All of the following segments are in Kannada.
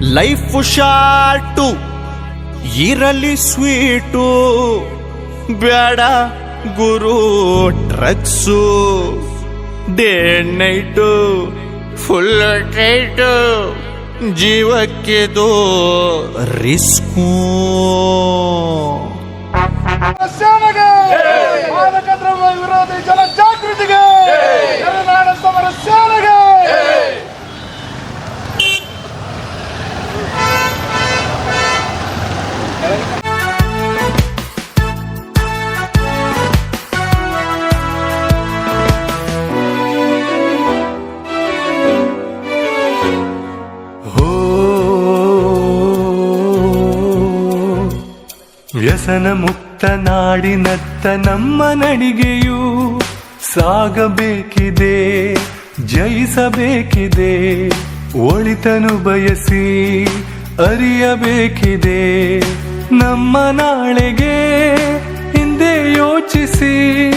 ಲೈಫ್ ಶಾರ್ಟು ಇರಲಿ ಸ್ವೀಟು ಬೇಡ ಗುರು drugs day night full tight ಜೀವಕ್ಕೆದು risk ವ್ಯಸನ ಮುಕ್ತ ನಾಡಿನತ್ತ ನಮ್ಮ ನಡಿಗೆಯು ಸಾಗಬೇಕಿದೆ, ಜಯಿಸಬೇಕಿದೆ, ಒಳಿತನು ಬಯಸಿ ಅರಿಯಬೇಕಿದೆ. ನಮ್ಮ ನಾಳೆಗೆ ಹಿಂದೆ ಯೋಚಿಸಿ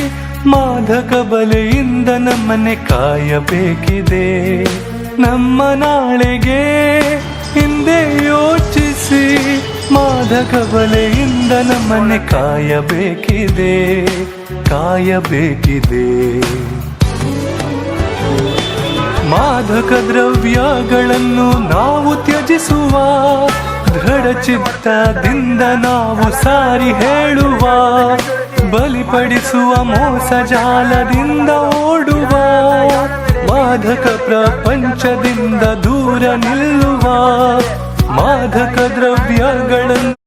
ಮಾದಕ ಬಲೆಯಿಂದ ನಮ್ಮನೆ ಕಾಯಬೇಕಿದೆ. ನಮ್ಮ ನಾಳೆಗೆ ಮಾದಕ ಬಲೆಯಿಂದ ನಮ್ಮನೆ ಕಾಯಬೇಕಿದೆ ಕಾಯಬೇಕಿದೆ. ಮಾದಕ ದ್ರವ್ಯಗಳನ್ನು ನಾವು ತ್ಯಜಿಸುವ, ದೃಢ ಚಿತ್ತದಿಂದ ನಾವು ಸಾರಿ ಹೇಳುವ, ಬಲಿಪಡಿಸುವ ಮೋಸ ಜಾಲದಿಂದ ಓಡುವ, ಮಾದಕ ಪ್ರಪಂಚದಿಂದ ದೂರ ನಿಲ್ಲುವ ಮಾದಕ ದ್ರವ್ಯಗಳನ್ನು